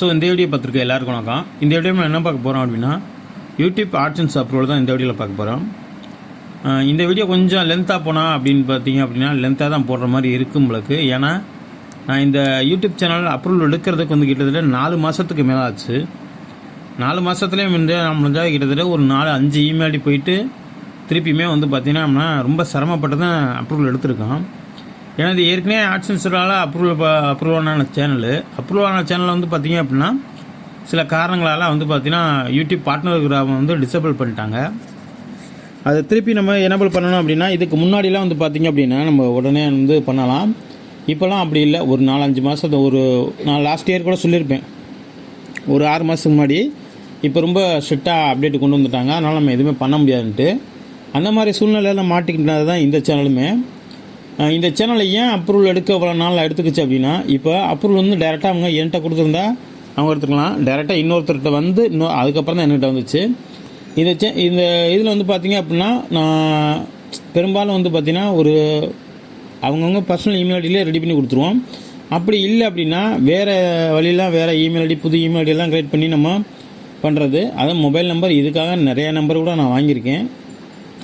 So இந்த video பார்த்துருக்க எல்லாருக்கும் வணக்கம். இந்த வீடியோ நம்ம என்ன பார்க்க போகிறோம் அப்படின்னா யூடியூப் ஆர்ட்ஸ் அப்ரோல் தான் இந்த வீடியோவில் பார்க்க போகிறோம் இந்த வீடியோ கொஞ்சம் லென்த்தாக போனால் அப்படின்னு பார்த்தீங்க அப்படின்னா லென்த்தாக தான் போடுற மாதிரி இருக்கும் உங்களுக்கு. ஏன்னா நான் இந்த யூடியூப் சேனல் அப்ரூவல் எடுக்கிறதுக்கு வந்து கிட்டத்தட்ட நாலு மாதத்துக்கு மேலே ஆச்சு. நாலு மாதத்துலேயும் வந்து நான் முடிஞ்சால் கிட்டத்தட்ட ஒரு நாலு அஞ்சு இமெயில் போயிட்டு திருப்பியுமே வந்து பார்த்தீங்கன்னா ரொம்ப சிரமப்பட்டு தான் அப்ரூவல் எடுத்திருக்கோம். ஏன்னா இது ஏற்கனவே ஆட்சன்ஸ்னால அப்ரூவல் அப்ரூவல் ஆன சேனல் அப்ரூவல் ஆன சேனல் வந்து பார்த்தீங்க அப்படின்னா சில காரணங்களால் வந்து பார்த்தீங்கன்னா யூடியூப் பார்ட்னர் கிராமம் வந்து டிசபிள் பண்ணிட்டாங்க. அதை திருப்பி நம்ம எனபிள் பண்ணணும் அப்படின்னா இதுக்கு முன்னாடிலாம் வந்து பார்த்திங்க அப்படின்னா நம்ம உடனே வந்து பண்ணலாம். இப்போலாம் அப்படி இல்லை. ஒரு நாலஞ்சு மாதம் ஒரு நான் லாஸ்ட் இயர் கூட சொல்லியிருப்பேன் ஒரு ஆறு மாதத்துக்கு முன்னாடி இப்போ ரொம்ப ஸ்ட்ரிக்டாக அப்டேட் கொண்டு வந்துட்டாங்க. அதனால் நம்ம எதுவுமே பண்ண முடியாதுன்ட்டு. அந்த மாதிரி சூழ்நிலையில் மாட்டிக்கிட்டது தான் இந்த சேனலுமே இந்த சேனலை ஏன் அப்ரூவல் எடுக்க இவ்வளோ நாள் எடுத்துக்கிச்சு அப்படின்னா இப்போ அப்ரூவல் வந்து டேரெக்டாக அவங்க என்கிட்ட கொடுத்துருந்தா அவங்க எடுத்துக்கலாம். டேரெக்டாக இன்னொருத்தர்கிட்ட வந்து இன்னும் அதுக்கப்புறம் தான் என்கிட்ட வந்துச்சு. இந்த சே இந்த இதில் வந்து பார்த்தீங்க அப்படின்னா நான் பெரும்பாலும் வந்து பார்த்தீங்கன்னா ஒரு அவங்கவுங்க பர்சனல் இமெயில் ஐடியிலே ரெடி பண்ணி கொடுத்துருவோம். அப்படி இல்லை அப்படின்னா வேறு வழியெலாம் வேறு இமெயில் ஐடி புது இமெயில் ஐடியெல்லாம் கிரியேட் பண்ணி நம்ம பண்ணுறது அதான் மொபைல் நம்பர் இதுக்காக நிறையா நம்பர் கூட நான் வாங்கியிருக்கேன்.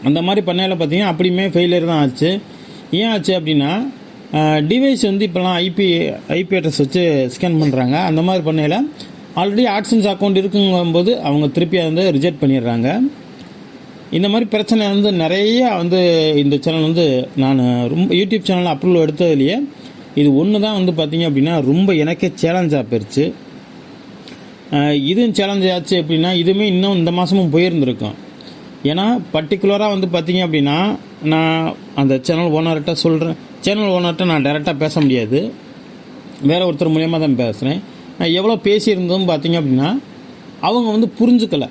அந்த மாதிரி பண்ணையில் பார்த்தீங்கன்னா அப்படியுமே ஃபெயிலியர் தான் ஆச்சு. ஏன் ஆச்சு அப்படின்னா டிவைஸ் வந்து இப்போலாம் ஐபி ஐபி அட்ரஸ் வச்சு ஸ்கேன் பண்ணுறாங்க அந்த மாதிரி பண்ணையில் ஆல்ரெடி ஆட்சன்ஸ் அக்கௌண்ட் இருக்குங்கும்போது அவங்க திருப்பி வந்து ரிஜெக்ட் பண்ணிடுறாங்க. இந்த மாதிரி பிரச்சனை வந்து நிறைய வந்து இந்த சேனல் வந்து நான் ரொம்ப யூடியூப் சேனல் அப்ரூவல் எடுத்ததுலேயே இது ஒன்று தான் வந்து பார்த்தீங்க அப்படின்னா ரொம்ப எனக்கே சேலஞ்சாக போயிடுச்சு இதுவும் சேலஞ்ச் ஆச்சு அப்படின்னா இதுவுமே இன்னும் இந்த மாதமும் போயிருந்திருக்கும். ஏன்னா பர்டிகுலராக வந்து பார்த்தீங்க அப்படின்னா நான் அந்த சேனல் ஓனர்கிட்ட சொல்கிறேன் சேனல் ஓனர்கிட்ட நான் டைரெக்டாக பேச முடியாது. வேறு ஒருத்தர் மூலியமாக தான் பேசுகிறேன் நான் எவ்வளோ பேசியிருந்தோம் பார்த்தீங்க அப்படின்னா அவங்க வந்து புரிஞ்சுக்கலை.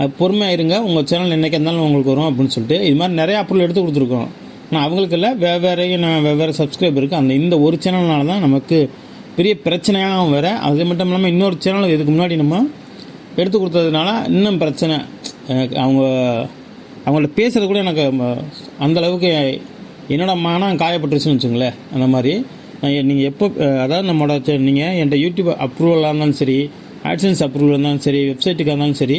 அது பொறுமையாக இருங்க உங்கள் சேனல் என்றைக்கு இருந்தாலும் உங்களுக்கு வரும் அப்படின்னு சொல்லிட்டு இது மாதிரி நிறையா அப்ரூவல் எடுத்து கொடுத்துருக்கோம். ஆனால் அவங்களுக்கு இல்லை வெவ்வேறு நான் வெவ்வேறு சப்ஸ்கிரைபருக்கு அந்த இந்த ஒரு சேனல்னால தான் நமக்கு பெரிய பிரச்சனையாகவும் வேறு. அது மட்டும் இல்லாமல் இன்னொரு சேனல் இதுக்கு முன்னாடி நம்ம எடுத்து கொடுத்ததுனால இன்னும் பிரச்சனை. அவங்க அவங்கள்ட்ட பேசுகிறது கூட எனக்கு அந்தளவுக்கு அந்த அளவுக்கு என்னோட மனம் காயப்பட்டுருச்சுன்னு வச்சுங்களேன். அந்த மாதிரி. நீங்கள் எப்போ அதாவது நம்மளோட நீங்கள் என்கிட்ட யூடியூப் அப்ரூவலாக இருந்தாலும் சரி ஆட்சன்ஸ் அப்ரூவல் இருந்தாலும் சரி வெப்சைட்டுக்காக இருந்தாலும் சரி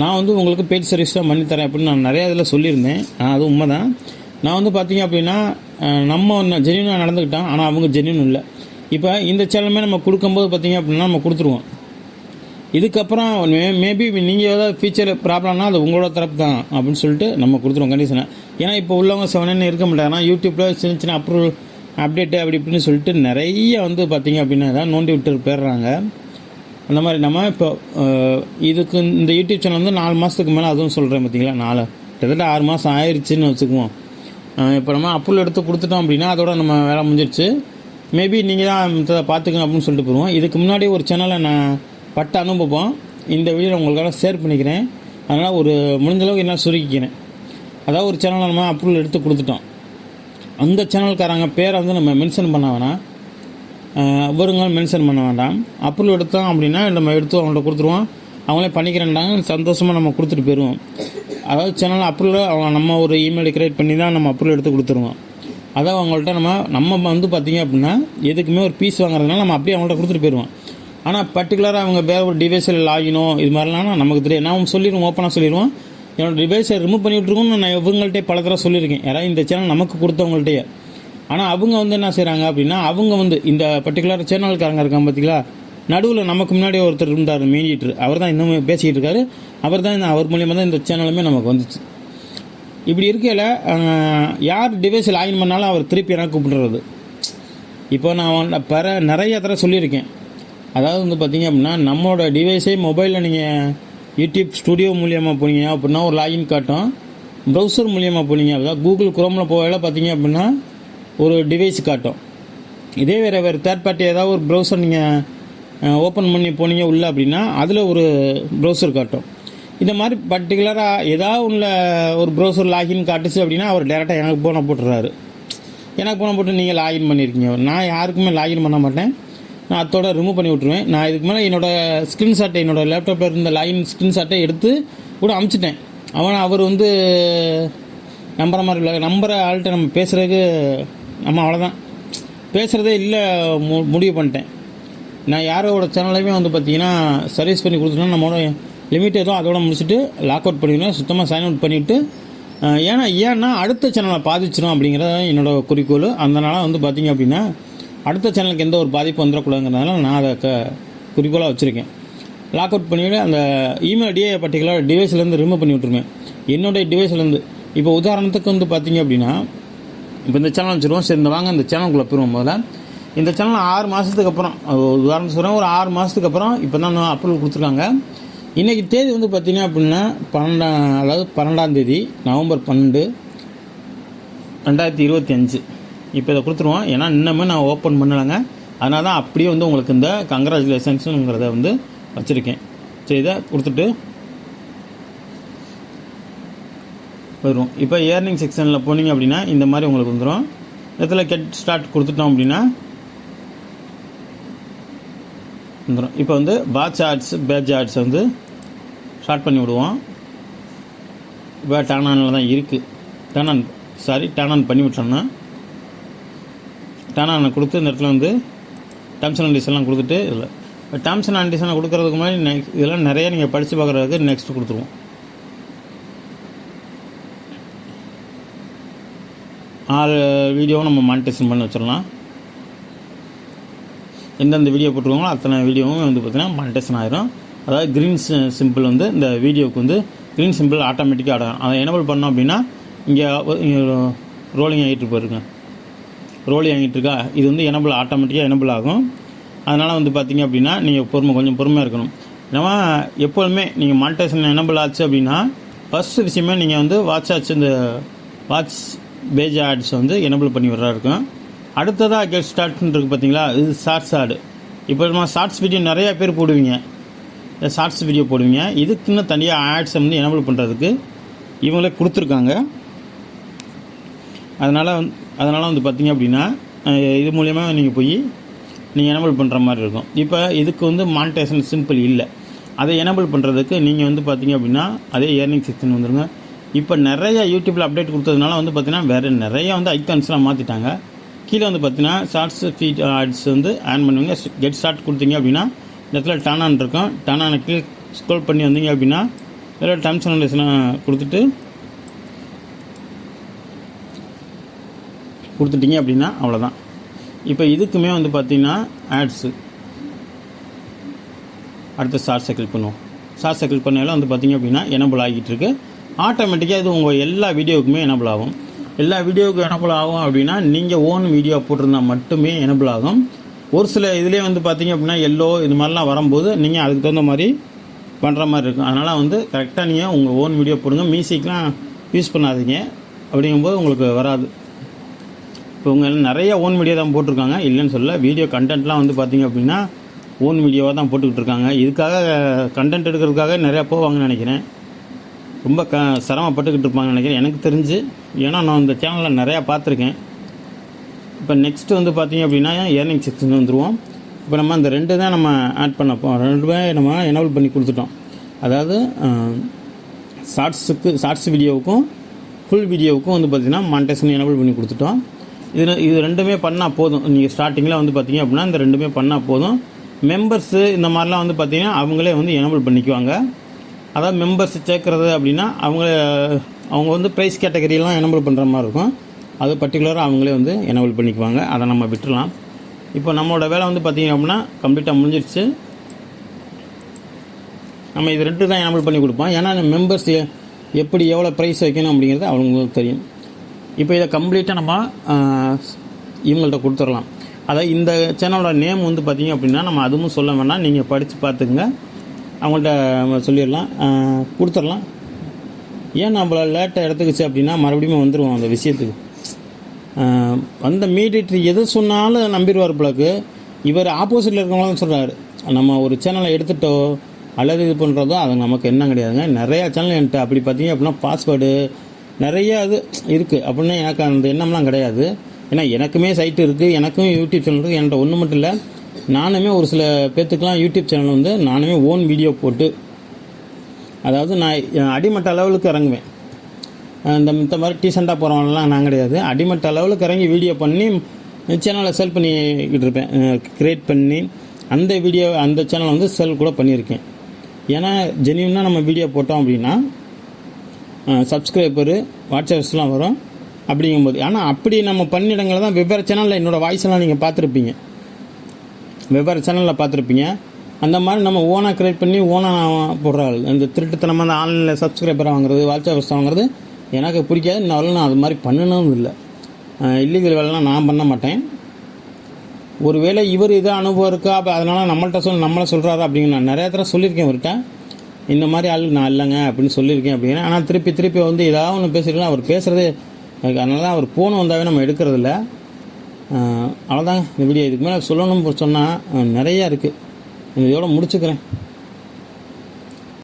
நான் வந்து உங்களுக்கு பெய்ட் சர்வீஸ் தான் பண்ணி தரேன் அப்படின்னு நான் நிறைய இதில் சொல்லியிருந்தேன். ஆனால் அது உண்மை தான் நான் வந்து பார்த்தீங்க அப்படின்னா நம்ம ஜென்யூனாக நடந்துக்கிட்டோம் ஆனால் அவங்க ஜென்யூன் இல்லை. இப்போ இந்த சேனலுமே நம்ம கொடுக்கும்போது பார்த்தீங்க அப்படின்னா நம்ம கொடுத்துருவோம். இதுக்கப்புறம் மேபி நீங்கள் ஏதாவது ஃபியூச்சர் ப்ராப்ளம்னா அது உங்களோட தரப்பு தான் அப்படின்னு சொல்லிட்டு நம்ம கொடுத்துருவோம் கண்டிஷனை ஏன்னா இப்போ உள்ளவங்க செவனன்னு இருக்க மாட்டாங்கன்னா யூடியூப்பில் சின்ன சின்ன அப்ரூவல் அப்டேட்டு அப்படி இப்படின்னு சொல்லிட்டு நிறைய வந்து பார்த்திங்க அப்படின்னா தான் நோண்டி விட்டு போயிடுறாங்க. அந்த மாதிரி நம்ம இப்போ இதுக்கு இந்த யூடியூப் சேனல் வந்து நாலு மாதத்துக்கு மேலே அதுவும் சொல்கிறேன் பார்த்தீங்களா? நாலு. கிட்டத்தட்ட ஆறு மாதம் ஆயிடுச்சுன்னு வச்சுக்குவோம். இப்போ நம்ம அப்ரூவல் எடுத்து கொடுத்துட்டோம் அப்படின்னா அதோட நம்ம வேலை முடிஞ்சிடுச்சு மேபி நீங்கள் தான் பார்த்துக்கணும் அப்படின்னு சொல்லிட்டு போடுவோம் இதுக்கு முன்னாடி ஒரு சேனலை நான் பட்ட அனுபவம் இந்த வீடியோ உங்களுக்காக ஷேர் பண்ணிக்கிறேன். அதனால் ஒரு முடிஞ்சளவுக்கு என்ன சுருக்கிக்கிறேன். அதாவது ஒரு சேனலை நம்ம அப்ரூவல் எடுத்து கொடுத்துட்டோம். அந்த சேனல்காரங்க பேரை வந்து நம்ம மென்ஷன் பண்ண வேணாம். அஹ் விவரங்கள் மென்ஷன் பண்ண வேண்டாம். அப்ரூவல் எடுத்தோம் அப்படின்னா நம்ம எடுத்து அவங்கள்ட்ட கொடுத்துருவோம். அவங்களே பண்ணிக்கிறேன்டாங்க. சந்தோஷமாக நம்ம கொடுத்துட்டு போயிடுவோம் அதாவது சேனல் அப்ரூவல் அவங்க நம்ம ஒரு இமெயில் கிரியேட் பண்ணி தான் நம்ம அப்ரூவல் எடுத்து கொடுத்துருவோம். அதான் அவங்கள்ட்ட நம்ம நம்ம வந்து பார்த்தீங்க அப்படின்னா எதுக்குமே ஒரு பீஸ் வாங்குறதுனால நம்ம அப்படியே அவங்கள்ட்ட கொடுத்துட்டு போயிடுவோம் ஆனால் பர்டிகுலராக அவங்க வேறு ஒரு டிவைஸில் லாகினோ இது மாதிரிலாம் நமக்கு தெரியும் நான் சொல்லிடுவோம் ஓப்பனாக சொல்லிடுவோம் என்னோட டிவைஸை ரிமூவ் பண்ணிவிட்ருக்கோன்னு நான் இவங்கள்ட்டே பல தடவை சொல்லியிருக்கேன். யாராவது இந்த சேனல் நமக்கு கொடுத்தவங்கள்ட்டயே. ஆனால் அவங்க வந்து என்ன செய்கிறாங்க அப்படின்னா அவங்க வந்து இந்த பர்டிகுலர் சேனல்காரங்க இருக்காங்க பார்த்தீங்களா நடுவில் நமக்கு முன்னாடி ஒருத்தர் இருந்தார் மீடியேட்டர் அவர் தான் இன்னும் பேசிக்கிட்டு இருக்காரு. அவர் தான் இந்த அவர் மூலியமாக தான் இந்த சேனலுமே நமக்கு வந்துச்சு. இப்படி இருக்கையில் யார் டிவைஸ் லாகின் பண்ணாலும் அவர் திருப்பி எனக்கு கூப்பிடுறது. இப்போ நான் வந்து பெற நிறைய தடவை சொல்லியிருக்கேன். அதாவது வந்து பார்த்தீங்க அப்படின்னா நம்மளோட டிவைஸே மொபைலில் நீங்கள் யூடியூப் ஸ்டுடியோ மூலியமாக போனீங்க. அப்படின்னா ஒரு லாகின் காட்டும். ப்ரௌசர் மூலியமாக போனீங்க. அதாவது கூகுள் குரோமில் போகையில் பார்த்தீங்க அப்படின்னா ஒரு டிவைஸ் காட்டும். இதே வேறு வேறு தேர்ட் பார்ட்டி ஏதாவது ஒரு ப்ரௌசர் நீங்கள் ஓப்பன் பண்ணி போனீங்க உள்ளே அப்படின்னா அதில் ஒரு ப்ரௌசர் காட்டும். இந்த மாதிரி பர்டிகுலராக ஏதாவது உள்ள ஒரு ப்ரௌசர் லாகின் காட்டுச்சு அப்படின்னா அவர் டேரெக்டாக எனக்கு போன போட்டுறாரு. எனக்கு போன போட்டு நீங்கள் லாகின் பண்ணியிருக்கீங்க நான் யாருக்குமே லாகின் பண்ண மாட்டேன். நான் அதோட ரிமூவ் பண்ணி விட்ருவேன் நான் இதுக்கு மேலே என்னோடய ஸ்க்ரீன்ஷாட்டை என்னோடய லேப்டாப்பில் இருந்த லைன் ஸ்க்ரீன்ஷாட்டை எடுத்து கூட அமுச்சிட்டேன். அவன் அவர் வந்து நம்புற மாதிரி இல்லை. நம்புற ஆள்கிட்ட நம்ம பேசுகிறதுக்கு நம்ம அவ்வளோதான் பேசுகிறதே இல்லை மு முடிவு பண்ணிட்டேன். நான் யாரோட சேனலையுமே வந்து பார்த்தீங்கன்னா சர்வீஸ் பண்ணி கொடுத்துட்டோம் நம்மளோட லிமிட் ஏதோ அதோட முடிச்சுட்டு லாக் அவுட் பண்ணிடுவேன். சுத்தமாக சைன் அவுட் பண்ணிவிட்டு ஏன்னா ஏன்னா அடுத்த சேனலை பாதிச்சிடும் அப்படிங்கிறது என்னோட குறிக்கோள். அதனால வந்து பார்த்தீங்க அப்படின்னா அடுத்த சேனலுக்கு எந்த ஒரு பாதிப்பு வந்துடக்கூடாதுங்கிறதுனால நான் அதை க குறிக்கோளாக வச்சுருக்கேன். லாக் அவுட் பண்ணிவிட்டு அந்த இமெயில் ஐடியை பர்டிகுலர் டிவைஸ்லேருந்து ரிமூவ் பண்ணி விட்ருவேன் என்னுடைய டிவைஸ்லேருந்து இப்போ உதாரணத்துக்கு வந்து பார்த்தீங்க அப்படின்னா இப்போ இந்த சேனல் வச்சுருவோம். சரி இந்த வாங்க இந்த சேனலுக்குள்ளே போயிடுவோம் முதல்ல. இந்த சேனல் ஆறு மாதத்துக்கு அப்புறம் உதாரணம் சொல்கிறேன் ஒரு ஆறு மாதத்துக்கு அப்புறம் இப்போ தான் அப்ரூவல் கொடுத்துருக்காங்க. இன்றைக்கி தேதி வந்து பார்த்திங்க அப்படின்னா பன்னெண்டாம் அதாவது பன்னெண்டாம் தேதி நவம்பர் பன்னெண்டு ரெண்டாயிரத்தி இருபத்தி அஞ்சு. இப்போ இதை கொடுத்துருவோம். ஏன்னா இன்னுமே நான் ஓப்பன் பண்ணலைங்க. அதனால தான் அப்படியே வந்து உங்களுக்கு இந்த கங்க்ராச்சுலேஷன்ஸுங்கிறத வந்து வச்சுருக்கேன். சரி இதை கொடுத்துட்டு வரும் இப்போ ஏர்னிங் செக்ஷனில் போனீங்க அப்படின்னா இந்த மாதிரி உங்களுக்கு வந்துடும் இடத்துல கெட் ஸ்டார்ட் கொடுத்துட்டோம் அப்படின்னா வந்துடும் இப்போ வந்து வாட்ச் ஆர்ட்ஸ் பேட்ச் ஆர்ட்ஸ் வந்து ஸ்டார்ட் பண்ணி விடுவோம். இப்போ டேன் ஆனில் தான் இருக்குது turn on sorry turn on பண்ணி விட்டோம்னா டேன் நான் கொடுத்து இந்த இடத்துல வந்து டேர்ம்ஸ் அண்ட் கண்டிஷன்லாம் கொடுத்துட்டு இல்லை. இப்போ டேர்ம்ஸ் அண்ட் கண்டிஷனை முன்னாடி நெக்ஸ்ட் இதெல்லாம் நிறைய நீங்கள் படித்து பார்க்குறதுக்கு நெக்ஸ்ட் கொடுத்துருவோம். ஆறு வீடியோவும் நம்ம மானிட்டேஷன் பண்ணி வச்சிடலாம். எந்தெந்த வீடியோ போட்டுருவாங்களோ அத்தனை வீடியோவும் வந்து பார்த்திங்கன்னா மானிட்டேஷன் ஆயிரும். அதாவது க்ரீன் சிம்பிள் வந்து இந்த வீடியோவுக்கு வந்து க்ரீன் சிம்பிள் ஆட்டோமேட்டிக்காக ஆடும் அதை எனபிள் பண்ணோம் அப்படின்னா இங்கே ரோலிங் ஆகிட்டு போயிருங்க. ரோலி ஆகிட்டு இருக்கா இது வந்து எனபிள் ஆட்டோமேட்டிக்காக எனபிள் ஆகும். அதனால் வந்து பார்த்தீங்க அப்படின்னா நீங்கள் பொறுமை கொஞ்சம் பொறுமையாக இருக்கணும். ஏன்னா எப்போதுமே நீங்கள் மானிட்டேஷன் எனபிள் ஆச்சு அப்படின்னா ஃபஸ்ட் விஷயமே நீங்கள் வந்து வாட்ச் ஆச்சு இந்த வாட்ச் பேஜ் ஆட்ஸ் வந்து எனபிள் பண்ணி விட்றா இருக்கும். அடுத்ததாக கெட் ஸ்டார்ட்னு இருக்குது பார்த்தீங்களா இது ஷார்ட்ஸ் ஆடு இப்போ நம்ம ஷார்ட்ஸ் வீடியோ நிறையா பேர் போடுவீங்க. இந்த ஷார்ட்ஸ் வீடியோ போடுவீங்க. இதுக்குன்னு தனியாக ஆட்ஸை வந்து எனபிள் பண்ணுறதுக்கு இவங்களே கொடுத்துருக்காங்க. அதனால் வந் அதனால் வந்து பார்த்திங்க அப்படின்னா இது மூலயமா நீங்கள் போய் நீங்கள் எனபிள் பண்ணுற மாதிரி இருக்கும். இப்போ இதுக்கு வந்து மானிட்டேஷன் சிம்பிள் இல்லை. அதை எனபிள் பண்ணுறதுக்கு நீங்கள் வந்து பார்த்தீங்க அப்படின்னா அதே ஏர்னிங் செக்ஷன் வந்துடுங்க இப்போ நிறைய யூடியூப்பில் அப்டேட் கொடுத்ததுனால வந்து பார்த்தீங்கன்னா வேறு நிறையா வந்து ஐக்கான்ஸ்லாம் மாற்றிட்டாங்க கீழே வந்து பார்த்தீங்கன்னா ஷார்ட்ஸ் ஃபீட் ஆட்ஸ் வந்து ஆன் பண்ணுவீங்க. கெட் ஷார்ட் கொடுத்தீங்க அப்படின்னா இந்த இடத்துல டர்ன் ஆன் இருக்கும். டர்ன் ஆன கீழே ஸ்க்ரோல் பண்ணி வந்தீங்க அப்படின்னா இதில் டர்ம்ஸ் அண்ட் கொடுத்துட்டு கொடுத்துட்டீங்க அப்படின்னா அவ்வளோதான் இப்போ இதுக்குமே வந்து பார்த்தீங்கன்னா ஆட்ஸு அடுத்து ஷார்ட் சைக்கிள் பண்ணுவோம். ஷார்ட் சைக்கிள் பண்ணாலும் வந்து பார்த்தீங்க அப்படின்னா எனபிள் ஆகிட்டு இருக்கு. ஆட்டோமேட்டிக்காக இது உங்கள் எல்லா வீடியோவுக்குமே எனபிள் ஆகும். எல்லா வீடியோவுக்கும் எனபிள் ஆகும் அப்படின்னா நீங்கள் ஓன் வீடியோ போட்டிருந்தா மட்டுமே எனபிள் ஆகும். ஒரு சில இதுலேயே வந்து பார்த்தீங்க அப்படின்னா எல்லோ இது மாதிரிலாம் வரும்போது நீங்கள் அதுக்கு தகுந்த மாதிரி பண்ணுற மாதிரி இருக்கும். அதனால் வந்து கரெக்டாக நீங்கள் உங்கள் ஓன் வீடியோ போடுங்க. மியூசிக்லாம் யூஸ் பண்ணாதீங்க. அப்படிங்கும்போது உங்களுக்கு வராது. இப்போ இவங்க நிறைய ஓன் வீடியோ தான் போட்டிருக்காங்க. இல்லைன்னு சொல்ல வீடியோ கண்டென்ட்லாம் வந்து பார்த்தீங்க அப்படின்னா ஓன் வீடியோவாக தான் போட்டுக்கிட்டு இருக்காங்க. இதுக்காக கண்டென்ட் எடுக்கிறதுக்காக நிறையா போவாங்கன்னு நினைக்கிறேன். ரொம்ப க சிரமப்பட்டுக்கிட்டு இருப்பாங்கன்னு நினைக்கிறேன். எனக்கு தெரிஞ்சு ஏன்னா நான் இந்த சேனலில் நிறையா பார்த்துருக்கேன். இப்போ நெக்ஸ்ட்டு வந்து பார்த்தீங்க அப்படின்னா ஏர்னிங் செக்ஷன் வந்துருவோம். இப்போ நம்ம அந்த ரெண்டு தான் நம்ம ஆட் பண்ணப்போம் ரெண்டுமே நம்ம எனபிள் பண்ணி கொடுத்துட்டோம். அதாவது ஷார்ட்ஸுக்கு ஷார்ட்ஸ் வீடியோவுக்கும் ஃபுல் வீடியோவுக்கும் வந்து பார்த்திங்கன்னா மாண்டேஷன் எனபிள் பண்ணி கொடுத்துட்டோம். இது இது ரெண்டுமே பண்ணால் போதும். நீங்கள் ஸ்டார்டிங்கில் வந்து பார்த்தீங்க அப்படின்னா இந்த ரெண்டுமே பண்ணால் போதும். மெம்பர்ஸு இந்த மாதிரிலாம் வந்து பார்த்தீங்கன்னா அவங்களே வந்து எனபிள் பண்ணிக்குவாங்க. அதாவது மெம்பர்ஸ் சேர்க்குறது அப்படின்னா அவங்க அவங்க வந்து ப்ரைஸ் கேட்டகரியெல்லாம் எனபிள் பண்ணுற மாதிரி இருக்கும். அது பர்டிகுலராக அவங்களே வந்து எனபிள் பண்ணிக்குவாங்க. அதை நம்ம விட்டுறலாம். இப்போ நம்மளோட வேலை வந்து பார்த்தீங்க அப்படின்னா கம்ப்ளீட்டாக முடிஞ்சிருச்சு. நம்ம இது ரெண்டு தான் எனபிள் பண்ணி கொடுப்போம். ஏன்னா மெம்பர்ஸ் எப்படி எவ்வளோ ப்ரைஸ் வைக்கணும் அப்படிங்கிறது அவங்களுக்கு தெரியும். இப்போ இதை கம்ப்ளீட்டாக நம்ம இவங்கள்ட்ட கொடுத்துடலாம். அதாவது இந்த சேனலோட நேம் வந்து பார்த்தீங்க அப்படின்னா நம்ம அதுவும் சொல்ல வேணாம். நீங்கள் படித்து பார்த்துக்குங்க. அவங்கள்ட்ட நம்ம சொல்லிடலாம். கொடுத்துடலாம். ஏன் நம்மள லேட்டாக எடுத்துக்கிச்சு அப்படின்னா மறுபடியும் வந்துடுவோம் அந்த விஷயத்துக்கு. அந்த வந்த மீடியேட்டர் எது சொன்னாலும் நம்பிடுவார் பிளக்கு இவர் ஆப்போசிட்டில் இருக்கவங்களும் சொல்கிறாரு நம்ம ஒரு சேனலை எடுத்துட்டோ அல்லது இது பண்ணுறதோ அது நமக்கு என்ன கிடையாதுங்க. நிறையா சேனல் என்கிட்ட அப்படி பார்த்தீங்க அப்படின்னா பாஸ்வேர்டு நிறைய அது இருக்குது அப்படின்னா எனக்கு அந்த எண்ணம்லாம் கிடையாது. ஏன்னா எனக்குமே சைட்டு இருக்குது எனக்கும் யூடியூப் சேனல் இருக்குது என்கிட்ட ஒன்று மட்டும் இல்லை. நானுமே ஒரு சில பேர்த்துக்கெலாம் யூடியூப் சேனல் வந்து நானுமே ஓன் வீடியோ போட்டு அதாவது நான் அடிமட்ட அளவுக்கு இறங்குவேன். இந்த மித்த மாதிரி டீசெண்டாக போகிறவங்களாம் நான் கிடையாது. அடிமட்ட அளவுக்கு இறங்கி வீடியோ பண்ணி சேனலை செல் பண்ணிக்கிட்டு இருப்பேன். க்ரியேட் பண்ணி அந்த வீடியோ அந்த சேனலை வந்து செல் கூட பண்ணியிருக்கேன். ஏன்னா ஜென்யூனாக நம்ம வீடியோ போட்டோம் அப்படின்னா சப்ஸ்கிரைபரு வாட்சர்ஸ்லாம் வரும். அப்படிங்கும்போது ஆனால் அப்படி நம்ம பண்ணிடங்களை தான் வெவ்வேறு சேனலில் என்னோடய வாய்ஸ்லாம் நீங்கள் பார்த்துருப்பீங்க. வெவ்வேறு சேனலில் பார்த்துருப்பீங்க. அந்த மாதிரி நம்ம ஓனாக கிரியேட் பண்ணி ஓனாக போடுறாள். இந்த திருட்டுத்தனமாக அந்த ஆன்லைனில் சப்ஸ்கிரைபர் வாங்குறது வாட்சர்ஸ் வாங்குறது எனக்கு பிடிக்காது. இன்னும் நான் அது மாதிரி பண்ணணும் இல்லை. இல்லீகல் வேலைலாம் நான் பண்ண மாட்டேன். ஒருவேளை இவர் இது அனுபவம் இருக்கா? அப்போ அதனால் நம்மள்கிட்ட சொல் நம்மளை சொல்கிறாரு அப்படிங்க நான் நிறையா தடவை சொல்லியிருக்கேன் இவர்கிட்ட. இந்த மாதிரி ஆள் நான் இல்லைங்க அப்படின்னு சொல்லியிருக்கேன் அப்படின்னா ஆனால் திருப்பி திருப்பி வந்து ஏதாவது ஒன்று பேசிருக்கலாம் அவர் பேசுகிறதே அதனால அவர் ஃபோன் வந்தாவே நம்ம எடுக்கிறதில்ல. அவ்வளோதாங்க இந்த வீடியோ இதுக்கு மேலே சொல்லணும்னு சொன்னால் நிறையா இருக்குது இதோட முடிச்சுக்கிறேன்.